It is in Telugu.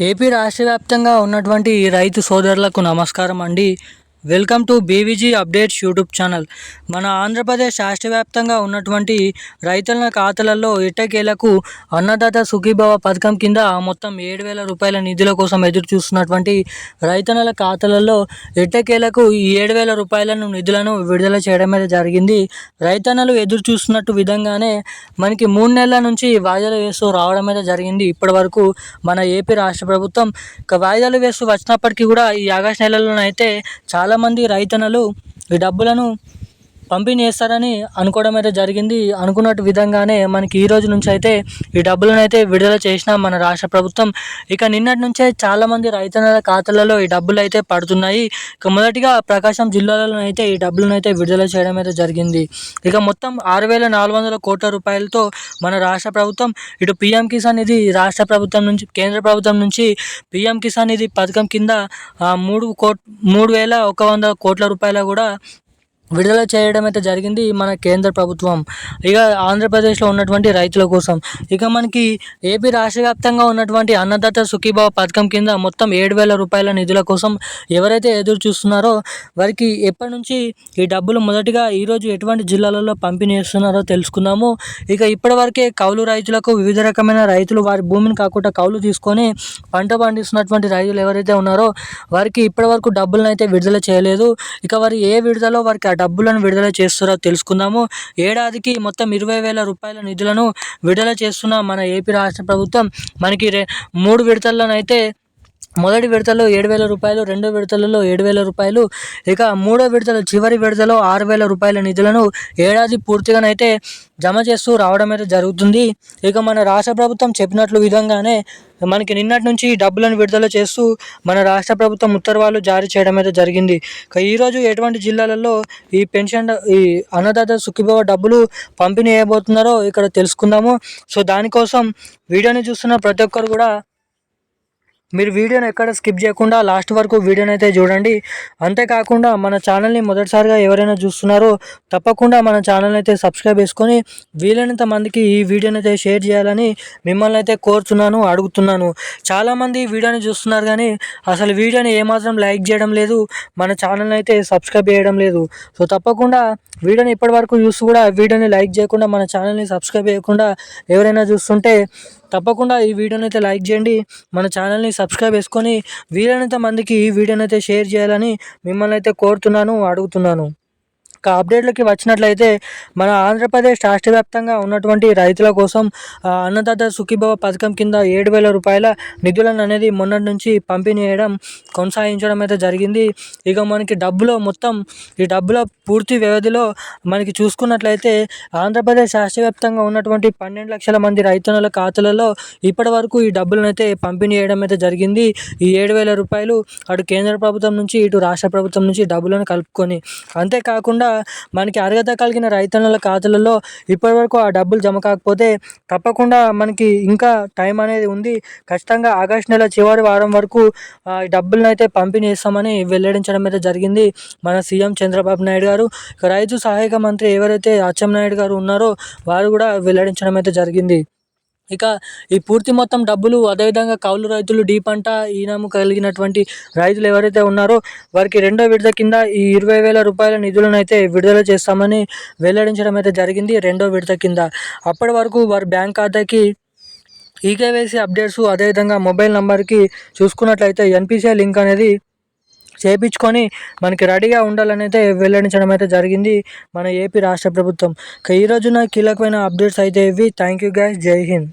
ఏపీ రాష్ట్ర వ్యాప్తంగా ఉన్నటువంటి రైతు సోదరులకు నమస్కారం అండి. Welcome to B V G updates YouTube channel. మన ఆంధ్రప్రదేశ్ రాష్ట్ర వ్యాప్తంగా ఉన్నటువంటి రైతుల ఖాతాలలో ఇటకేలకు అన్నదాత సుఖీభవ పథకం కింద మొత్తం ఏడు వేల రూపాయల నిధుల కోసం ఎదురు చూస్తున్నటువంటి రైతన్నల ఖాతాలలో ఎట్టకేలకు ఈ ఏడు వేల రూపాయలను నిధులను విడుదల చేయడం అయితే జరిగింది. రైతన్నలు ఎదురు చూస్తున్నట్టు విధంగానే మనకి మూడు నెలల నుంచి వాయిదాలు వేస్తూ రావడం అయితే జరిగింది. ఇప్పటి వరకు మన ఏపీ రాష్ట్ర ప్రభుత్వం వాయిదాలు వేస్తూ వచ్చినప్పటికీ కూడా ఈ ఆగస్టు నెలలోనైతే చాలా చాలామంది రైతన్నలు ఈ డబ్బులను పంపిణీ చేస్తారని అనుకోవడం అయితే జరిగింది. అనుకున్నట్టు విధంగానే మనకి ఈ రోజు నుంచి అయితే ఈ డబ్బులను అయితే విడుదల చేసిన మన రాష్ట్ర ప్రభుత్వం. ఇక నిన్నటి నుంచే చాలామంది రైతన్నల ఖాతాలలో ఈ డబ్బులు అయితే పడుతున్నాయి. ఇక మొదటిగా ప్రకాశం జిల్లాలో అయితే ఈ డబ్బులను అయితే విడుదల చేయడం అయితే జరిగింది. ఇక మొత్తం ఆరు వేల నాలుగు వందల కోట్ల రూపాయలతో మన రాష్ట్ర ప్రభుత్వం ఇటు పిఎం కిసాన్ ఇది రాష్ట్ర ప్రభుత్వం నుంచి కేంద్ర ప్రభుత్వం నుంచి పిఎం కిసాన్ ఇది పథకం కింద మూడు కోట్ మూడు వేల ఒక వంద కోట్ల రూపాయల కూడా విడుదల చేయడం అయితే జరిగింది మన కేంద్ర ప్రభుత్వం. ఇక ఆంధ్రప్రదేశ్లో ఉన్నటువంటి రైతుల కోసం. ఇక మనకి ఏపీ రాష్ట్ర వ్యాప్తంగా ఉన్నటువంటి అన్నదాత సుఖీభావ పథకం కింద మొత్తం ఏడు వేల రూపాయల నిధుల కోసం ఎవరైతే ఎదురు చూస్తున్నారో వారికి ఎప్పటి నుంచి ఈ డబ్బులు మొదటిగా ఈరోజు ఎటువంటి జిల్లాలలో పంపిణీ చేస్తున్నారో తెలుసుకుందాము. ఇక ఇప్పటివరకే కౌలు రైతులకు వివిధ రకమైన రైతులు వారి భూమిని కాకుండా కౌలు తీసుకొని పంట పండిస్తున్నటువంటి రైతులు ఎవరైతే ఉన్నారో వారికి ఇప్పటివరకు డబ్బులను అయితే విడుదల చేయలేదు. ఇక వారి ఏ విడుదలలో వారికి డబ్బులను విడుదల చేస్తారో తెలుసుకుందాము. ఏడాదికి మొత్తం ఇరవై వేల రూపాయల నిధులను విడుదల చేస్తున్న మన ఏపీ రాష్ట్ర ప్రభుత్వం మనకి రే మూడు విడతల్లోనైతే మొదటి విడతలో ఏడు వేల రూపాయలు రెండో విడతలలో ఏడు వేల రూపాయలు ఇక మూడో విడతలో చివరి విడతలో ఆరు వేల రూపాయల నిధులను ఏడాది పూర్తిగానైతే జమ చేస్తూ రావడం అయితే జరుగుతుంది. ఇక మన రాష్ట్ర ప్రభుత్వం చెప్పినట్లు విధంగానే మనకి నిన్నటి నుంచి డబ్బులను విడుదల చేస్తూ మన రాష్ట్ర ప్రభుత్వం ఉత్తర్వులు జారీ చేయడం అయితే జరిగింది. ఈరోజు ఎటువంటి జిల్లాలలో ఈ పెన్షన్ ఈ అన్నదాత సుఖీభవ డబ్బులు పంపిణీ చేయబోతున్నారో ఇక్కడ తెలుసుకుందాము. సో దానికోసం వీడియోని చూస్తున్న ప్రతి ఒక్కరు కూడా మీరు వీడియోని ఎక్కడ స్కిప్ చేయకుండా లాస్ట్ వరకు వీడియోని అయితే చూడండి. అంతేకాకుండా మన ఛానల్ని మొదటిసారిగా ఎవరైనా చూస్తున్నారో తప్పకుండా మన ఛానల్ని అయితే సబ్స్క్రైబ్ చేసుకొని వీలైనంత మందికి ఈ వీడియోని అయితే షేర్ చేయాలని మిమ్మల్ని అయితే కోరుతున్నాను అడుగుతున్నాను. చాలామంది వీడియోని చూస్తున్నారు కానీ అసలు వీడియోని ఏమాత్రం లైక్ చేయడం లేదు మన ఛానల్ని అయితే సబ్స్క్రైబ్ చేయడం లేదు. సో తప్పకుండా వీడియోని ఇప్పటివరకు చూసి కూడా వీడియోని లైక్ చేయకుండా మన ఛానల్ని సబ్స్క్రైబ్ చేయకుండా ఎవరైనా చూస్తుంటే తప్పకుండా ఈ వీడియోని అయితే లైక్ చేయండి. మన ఛానల్ని సబ్స్క్రైబ్ చేసుకొని వీలైనంత మందికి ఈ వీడియోని అయితే షేర్ చేయాలని మిమ్మల్ని అయితే కోరుతున్నాను అడుగుతున్నాను. ఇక అప్డేట్లకి వచ్చినట్లయితే మన ఆంధ్రప్రదేశ్ రాష్ట్ర వ్యాప్తంగా ఉన్నటువంటి రైతుల కోసం అన్నదాత సుఖీభవ పథకం కింద ఏడు వేల రూపాయల నిధులను అనేది మొన్నటి నుంచి పంపిణీ చేయడం కొనసాగించడం అయితే జరిగింది. ఇక మనకి డబ్బులో మొత్తం ఈ డబ్బుల పూర్తి వ్యవధిలో మనకి చూసుకున్నట్లయితే ఆంధ్రప్రదేశ్ రాష్ట్ర వ్యాప్తంగా ఉన్నటువంటి పన్నెండు లక్షల మంది రైతుల ఖాతాలలో ఇప్పటి వరకు ఈ డబ్బులను అయితే పంపిణీ చేయడం అయితే జరిగింది. ఈ ఏడు వేల రూపాయలు అటు కేంద్ర ప్రభుత్వం నుంచి ఇటు రాష్ట్ర ప్రభుత్వం నుంచి డబ్బులను కలుపుకొని. అంతేకాకుండా మనకి అర్హత కలిగిన రైతన్నుల ఖాతాలలో ఇప్పటివరకు ఆ డబ్బులు జమ కాకపోతే తప్పకుండా మనకి ఇంకా టైం అనేది ఉంది. ఖచ్చితంగా ఆగస్ట్ నెల చివరి వారం వరకు డబ్బులను అయితే పంపిణీ చేస్తామని వెల్లడించడం అయితే జరిగింది మన సీఎం చంద్రబాబు నాయుడు గారు. రైతు సహాయక మంత్రి ఎవరైతే అచ్చెన్నాయుడు గారు ఉన్నారో వారు కూడా వెల్లడించడం అయితే జరిగింది. ఇక ఈ పూర్తి మొత్తం డబ్బులు అదేవిధంగా కౌలు రైతులు డీ పంట ఈనాము కలిగినటువంటి రైతులు ఎవరైతే ఉన్నారో వారికి రెండో విడత కింద ఈ ఇరవై వేల రూపాయల నిధులను అయితే విడుదల చేస్తామని వెల్లడించడం అయితే జరిగింది రెండో విడత కింద. అప్పటి వరకు వారి బ్యాంక్ ఖాతాకి ఈకేవైసీ అప్డేట్స్ అదేవిధంగా మొబైల్ నెంబర్కి చూసుకున్నట్లయితే ఎన్పిసిఐ లింక్ అనేది చేపించుకొని మనకి రెడీగా ఉండాలని అయితే వెల్లడించడం అయితే జరిగింది మన ఏపీ రాష్ట్ర ప్రభుత్వం. ఇక ఈ రోజున కీలకమైన అప్డేట్స్ అయితే ఇవి. థ్యాంక్ యూ గైస్ జై హింద్.